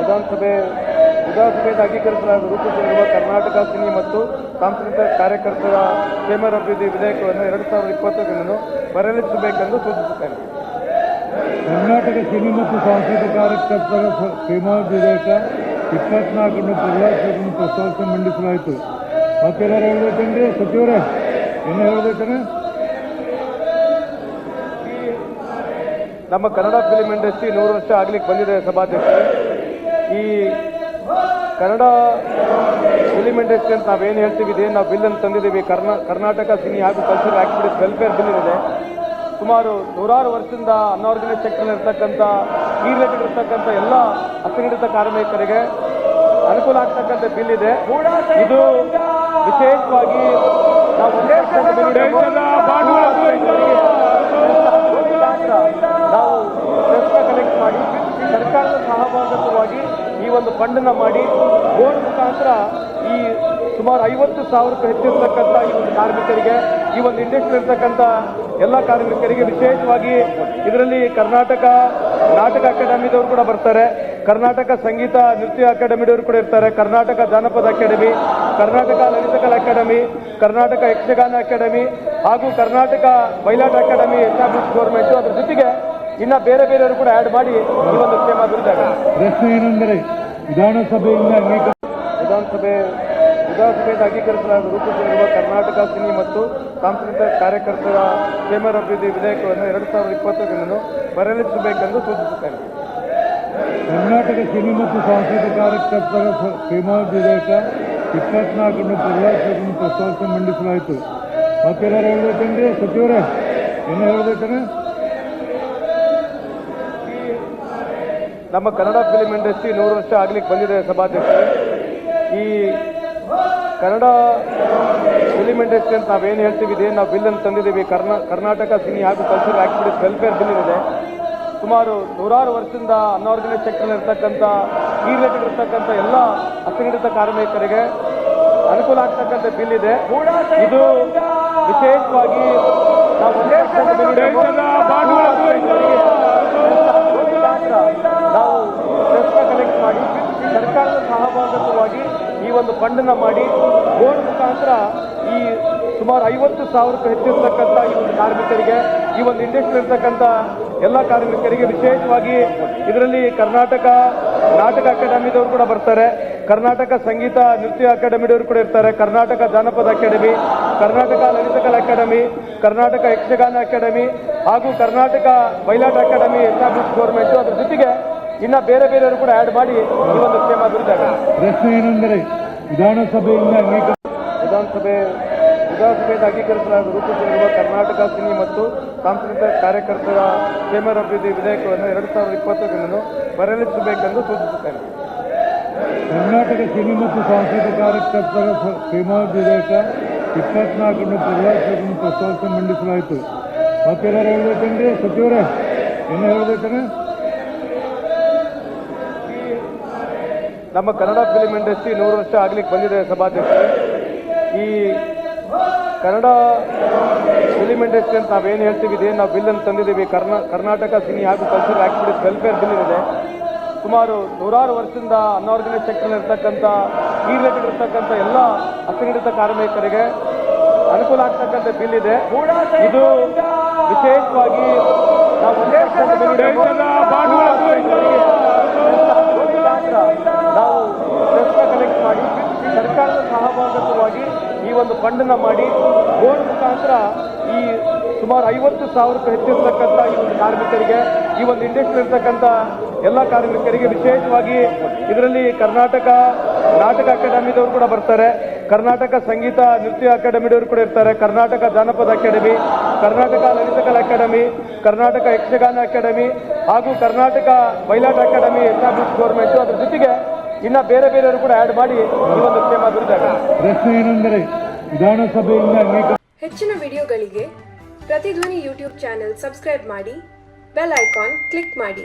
ವಿಧಾನಸಭೆ ವಿಧಾನಸಭೆಯಿಂದ ಅಂಗೀಕರಿಸಲಾದ ರೂಪಿಸಿರುವ ಕರ್ನಾಟಕ ಸಿನಿ ಮತ್ತು ಸಾಂಸ್ಕೃತಿಕ ಕಾರ್ಯಕರ್ತರ ಕ್ಷೇಮಾಭಿವೃದ್ಧಿ ವಿಧೇಯಕವನ್ನು ಎರಡು ಸಾವಿರದ ಇಪ್ಪತ್ತೊಂದನ್ನು ಪರಿಗಣಿಸಬೇಕೆಂದು ಸೂಚಿಸುತ್ತೇನೆ. ಕರ್ನಾಟಕ ಸಿನಿ ಮತ್ತು ಸಾಂಸ್ಕೃತಿಕ ಕಾರ್ಯಕರ್ತರ ಕ್ಷೇಮ ವಿಧೇಯಕ ಇಪ್ಪತ್ನಾಲ್ಕನ್ನು ಪ್ರಜಾಸಭೆಯನ್ನು ಪ್ರಸ್ತಾವಿಸಿ ಮಂಡಿಸಲಾಯಿತು. ಮತ್ತೆಲ್ಲರೂ ಹೇಳ್ಬೇಕಂದ್ರೆ ಸಚಿವರೇ ಏನು ಹೇಳ್ಬೇಕಂದ್ರೆ ನಮ್ಮ ಕನ್ನಡ ಫಿಲಿಂ ಇಂಡಸ್ಟ್ರಿ ನೂರು ವರ್ಷ ಆಗ್ಲಿಕ್ಕೆ ಬಂದಿದೆ ಸಭಾಧ್ಯಕ್ಷರೇ. ಈ ಕನ್ನಡ ಇಂಡಸ್ಟ್ರಿ ಅಂತ ನಾವೇನು ಹೇಳ್ತೀವಿ ಇದೇನು ನಾವು ಬಿಲ್ ಅಂತ ತಂದಿದ್ದೀವಿ ಕರ್ನಾ ಕರ್ನಾಟಕ ಸಿನಿ ಹಾಗೂ ಕಲ್ಚರಲ್ ಆಕ್ಟಿವಿಟೀಸ್ ವೆಲ್ಫೇರ್ ಬಿಲ್ ಇದೆ. ಸುಮಾರು ನೂರಾರು ವರ್ಷದಿಂದ ಅನ್ಆರ್ಗನೈಸ್ ಸೆಕ್ಟರ್ನಲ್ಲಿ ಇರ್ತಕ್ಕಂಥ ಈ ರಿಲೇಟೆಡ್ ಇರ್ತಕ್ಕಂಥ ಎಲ್ಲ ಅಸಂಘಟಿತ ಕಾರ್ಮಿಕರಿಗೆ ಅನುಕೂಲ ಆಗ್ತಕ್ಕಂಥ ಬಿಲ್ ಇದೆ. ಇದು ವಿಶೇಷವಾಗಿ ನಾವು ಒಂದೇ ಪರ್ಸೆಂಟ್ ಬಿಲ್ ಮುಖಾಂತರ ನಾವು ಪ್ರಶ್ನ ಕಲೆಕ್ಟ್ ಮಾಡಿ ಸರ್ಕಾರದ ಸಹಭಾಗಿತ್ವವಾಗಿ ಈ ಒಂದು ಫಂಡನ್ನ ಮಾಡಿ ಬೋರ್ಡ್ ಮುಖಾಂತರ ಈ ಸುಮಾರು ಐವತ್ತು ಸಾವಿರಕ್ಕೂ ಹೆಚ್ಚಿರ್ತಕ್ಕಂಥ ಈ ಒಂದು ಕಾರ್ಮಿಕರಿಗೆ, ಈ ಒಂದು ಇಂಡಸ್ಟ್ರಿ ಇರ್ತಕ್ಕಂಥ ಎಲ್ಲ ಕಾರ್ಮಿಕರಿಗೆ ವಿಶೇಷವಾಗಿ ಇದರಲ್ಲಿ ಕರ್ನಾಟಕ ನಾಟಕ ಅಕಾಡೆಮಿದವರು ಕೂಡ ಬರ್ತಾರೆ. ಕರ್ನಾಟಕ ಸಂಗೀತ ನೃತ್ಯ ಅಕಾಡೆಮಿದವರು ಕೂಡ ಇರ್ತಾರೆ. ಕರ್ನಾಟಕ ಜಾನಪದ ಅಕಾಡೆಮಿ, ಕರ್ನಾಟಕ ಲಲಿತಕಲಾ ಅಕಾಡೆಮಿ, ಕರ್ನಾಟಕ ಯಕ್ಷಗಾನ ಅಕಾಡೆಮಿ ಹಾಗೂ Karnataka Bayalata academy establish government ಅದರ ಜೊತೆಗೆ ಇನ್ನ ಬೇರೆ ಬೇರೆಯವರು ಕೂಡ ಆ್ಯಡ್ ಮಾಡಿ ಈ ಒಂದು ಕ್ಷೇಮ ಅಭಿವೃದ್ಧಿ ಆಗುತ್ತೆ. ಪ್ರಶ್ನೆ ಏನೆಂದರೆ ವಿಧಾನಸಭೆಯಿಂದ ವಿಧಾನಸಭೆ ವಿಧಾನಸಭೆಯಿಂದ ಅಂಗೀಕರಿಸಲಾದ ರೂಪಿಸಿರುವ ಕರ್ನಾಟಕ ಸಿನಿ ಮತ್ತು ಸಾಂಸ್ಕೃತಿಕ ಕಾರ್ಯಕರ್ತರ ಕ್ಷೇಮಾಭಿವೃದ್ಧಿ ವಿಧೇಯಕವನ್ನು ಎರಡು ಸಾವಿರದ ಇಪ್ಪತ್ತೊಂದನ್ನು ಪರಿಗಣಿಸಬೇಕೆಂದು ಸೂಚಿಸುತ್ತೇನೆ. ಕರ್ನಾಟಕ ಸಿನಿ ಮತ್ತು ಸಾಂಸ್ಕೃತಿಕ ಕಾರ್ಯಕರ್ತರ ಕ್ಷೇಮಾಭಿವೃದ್ಧಿ ವಿಧೇಯಕ ಇಪ್ಪತ್ನಾಲ್ಕನ್ನು ಪ್ರಜಾಸಭೆಯನ್ನು ಪ್ರಸ್ತಾವಿಸಿ ಮಂಡಿಸಲಾಯಿತು. ಮತ್ತೆಲ್ಲರೂ ಹೇಳ್ಬೇಕಂದ್ರೆ ಸಚಿವರೇ ಏನು ಹೇಳ್ಬೇಕಂದ್ರೆ ನಮ್ಮ ಕನ್ನಡ ಫಿಲಿಂ ಇಂಡಸ್ಟ್ರಿ ನೂರು ವರ್ಷ ಆಗ್ಲಿಕ್ಕೆ ಬಂದಿದೆ ಸಭಾಧ್ಯಕ್ಷರು. ಈ ಕನ್ನಡ ಫಿಲಿಂ ಇಂಡಸ್ಟ್ರಿ ಅಂತ ನಾವೇನು ಹೇಳ್ತೀವಿ ಇದೇನು ನಾವು ಬಿಲ್ ಅಂತ ತಂದಿದ್ದೀವಿ. ಕರ್ನಾ ಕರ್ನಾಟಕ ಸಿನಿ ಹಾಗೂ ಕಲ್ಚರ್ ಆಕ್ಟಿವಿಟೀಸ್ ವೆಲ್ಫೇರ್ ಬಿಲ್ ಇದೆ. ಸುಮಾರು ನೂರಾರು ವರ್ಷದಿಂದ ಅನ್ಆರ್ಗನೈಸ್ ಸೆಕ್ಟರ್ ಇರ್ತಕ್ಕಂಥ ಈ ರಿಲೇಟೆಡ್ ಇರ್ತಕ್ಕಂಥ ಎಲ್ಲ ಅಸಂಘಟಿತ ಕಾರ್ಮಿಕರಿಗೆ ಅನುಕೂಲ ಆಗ್ತಕ್ಕಂಥ ಬಿಲ್ ಇದೆ. ಇದು ವಿಶೇಷವಾಗಿ ನಾವು ಒಂದೇ ಪರ್ಸೆಂಟ್ ಬಿಲ್ ಮುಖಾಂತರ ನಾವು ಪ್ರಶ್ನ ಕಲೆಕ್ಟ್ ಮಾಡಿ ಸರ್ಕಾರದ ಸಹಭಾಗಿತ್ವವಾಗಿ ಈ ಒಂದು ಫಂಡನ್ನು ಮಾಡಿ ಬೋರ್ಡ್ ಮುಖಾಂತರ ಈ ಸುಮಾರು ಐವತ್ತು ಸಾವಿರಕ್ಕೂ ಹೆಚ್ಚಿರ್ತಕ್ಕಂಥ ಈ ಒಂದು ಕಾರ್ಮಿಕರಿಗೆ, ಈ ಒಂದು ಇಂಡಸ್ಟ್ರಿ ಇರ್ತಕ್ಕಂಥ ಎಲ್ಲ ಕಾರ್ಮಿಕರಿಗೆ ವಿಶೇಷವಾಗಿ ಇದರಲ್ಲಿ ಕರ್ನಾಟಕ, ನಾಟಕ ಅಕಾಡೆಮಿದವರು ಕೂಡ ಬರ್ತಾರೆ. ಕರ್ನಾಟಕ ಸಂಗೀತ ನೃತ್ಯ ಅಕಾಡೆಮಿದವರು ಕೂಡ ಇರ್ತಾರೆ. ಕರ್ನಾಟಕ ಜಾನಪದ ಅಕಾಡೆಮಿ, ಕರ್ನಾಟಕ ಲಲಿತಕಲಾ ಅಕಾಡೆಮಿ, ಕರ್ನಾಟಕ ಯಕ್ಷಗಾನ ಅಕಾಡೆಮಿ ಹಾಗೂ Karnataka Bayalata academy establish government ಅದರ ಜೊತೆಗೆ ಇನ್ನ ಬೇರೆ ಬೇರೆಯವರು ಕೂಡ ಆ್ಯಡ್ ಮಾಡಿ ಈ ಒಂದು ಕ್ಷೇಮ ಅಭಿವೃದ್ಧಿ ಪ್ರಶ್ನೆ ಏನೆಂದರೆ ವಿಧಾನಸಭೆಯಿಂದ ವಿಧಾನಸಭೆ ವಿಧಾನಸಭೆಯಿಂದ ಅಂಗೀಕರಿಸಲಾದ ರೂಪಿಸಿರುವ ಕರ್ನಾಟಕ ಸಿನಿ ಮತ್ತು ಸಾಂಸ್ಕೃತಿಕ ಕಾರ್ಯಕರ್ತರ ಕ್ಷೇಮಾಭಿವೃದ್ಧಿ ವಿಧೇಯಕವನ್ನು ಎರಡು ಸಾವಿರದ ಇಪ್ಪತ್ತೊಂದನ್ನು ಪರಿಗಣಿಸಬೇಕೆಂದು ಸೂಚಿಸುತ್ತೇನೆ. ಕರ್ನಾಟಕ ಸಿನಿ ಮತ್ತು ಸಾಂಸ್ಕೃತಿಕ ಕಾರ್ಯಕರ್ತರ ಕ್ಷೇಮಾ ವಿಧೇಯಕ ಇಪ್ಪತ್ನಾಲ್ಕನ್ನು ಪರಿಹರಿಸುವುದನ್ನು ಪ್ರಸ್ತಾವಿಸಿ ಮಂಡಿಸಲಾಯಿತು. ಮತ್ತೆಲ್ಲರೂ ಹೇಳ್ಬೇಕಂದ್ರೆ ಸಚಿವರೇ ಏನು ಹೇಳ್ಬೇಕಂದ್ರೆ ನಮ್ಮ ಕನ್ನಡ ಫಿಲಿಂ ಇಂಡಸ್ಟ್ರಿ ನೂರು ವರ್ಷ ಆಗ್ಲಿಕ್ಕೆ ಬಂದಿದೆ ಸಭಾಧ್ಯಕ್ಷ ಈ ಕನ್ನಡ ಫಿಲಿಂ ಇಂಡಸ್ಟ್ರಿ ಅಂತ ನಾವೇನು ಹೇಳ್ತೀವಿ ಇದೇನು ನಾವು ಬಿಲ್ ಅಂತ ತಂದಿದ್ದೀವಿ ಕರ್ನಾ ಕರ್ನಾಟಕ ಸಿನಿ ಹಾಗೂ ಕಲ್ಚರಲ್ ಆಕ್ಟಿವಿಟೀಸ್ ವೆಲ್ಫೇರ್ ಬಿಲ್ ಇದೆ ಸುಮಾರು ನೂರಾರು ವರ್ಷದಿಂದ ಅನ್ಆರ್ಗನೈಸ್ ಸೆಕ್ಟರ್ ಇರ್ತಕ್ಕಂಥ ಈ ರಿಲೇಟೆಡ್ ಇರ್ತಕ್ಕಂಥ ಎಲ್ಲ ಅಸಂಘಟಿತ ಕಾರ್ಮಿಕರಿಗೆ ಅನುಕೂಲ ಆಗ್ತಕ್ಕಂಥ ಬಿಲ್ ಇದೆ ಇದು ವಿಶೇಷವಾಗಿ ನಾವು ಒಂದೇ ಪರ್ಸೆಂಟ್ ಬಿಲ್ ಮುಖಾಂತರ ನಾವು ಪ್ರಶ್ನ ಕಲೆಕ್ಟ್ ಮಾಡಿ ಸರ್ಕಾರದ ಸಹಭಾಗಿತ್ವವಾಗಿ ಈ ಒಂದು ಫಂಡನ್ನು ಮಾಡಿ ಬೋರ್ಡ್ ಮುಖಾಂತರ ಈ ಸುಮಾರು ಐವತ್ತು ಸಾವಿರಕ್ಕೂ ಹೆಚ್ಚಿರ್ತಕ್ಕಂಥ ಈ ಒಂದು ಕಾರ್ಮಿಕರಿಗೆ, ಈ ಒಂದು ಇಂಡಸ್ಟ್ರಿ ಇರ್ತಕ್ಕಂಥ ಎಲ್ಲ ಕಾರ್ಮಿಕರಿಗೆ ವಿಶೇಷವಾಗಿ ಇದರಲ್ಲಿ ಕರ್ನಾಟಕ ನಾಟಕ ಅಕಾಡೆಮಿದವರು ಕೂಡ ಬರ್ತಾರೆ. ಕರ್ನಾಟಕ ಸಂಗೀತ ನೃತ್ಯ ಅಕಾಡೆಮಿದವರು ಕೂಡ ಇರ್ತಾರೆ. ಕರ್ನಾಟಕ ಜಾನಪದ ಅಕಾಡೆಮಿ, ಕರ್ನಾಟಕ ಲಲಿತಕಲಾ ಅಕಾಡೆಮಿ, ಕರ್ನಾಟಕ ಯಕ್ಷಗಾನ ಅಕಾಡೆಮಿ ಹಾಗೂ Karnataka Bayalata academy establish government ಅದ್ರ ಜೊತೆಗೆ ಇನ್ನ ಬೇರೆ ಬೇರೆಯವರು ಕೂಡ ಆ್ಯಡ್ ಮಾಡಿ ಈ ಒಂದು ಕ್ಷೇಮ ಪ್ರಶ್ನೆ ಏನೆಂದರೆ ವಿಧಾನಸಭೆಯಿಂದ ಹೆಚ್ಚಿನ ವಿಡಿಯೋಗಳಿಗೆ ಪ್ರತಿಧ್ವನಿ ಯೂಟ್ಯೂಬ್ ಚಾನೆಲ್ ಸಬ್ಸ್ಕ್ರೈಬ್ ಮಾಡಿ ಬೆಲ್ ಐಕಾನ್ ಕ್ಲಿಕ್ ಮಾಡಿ.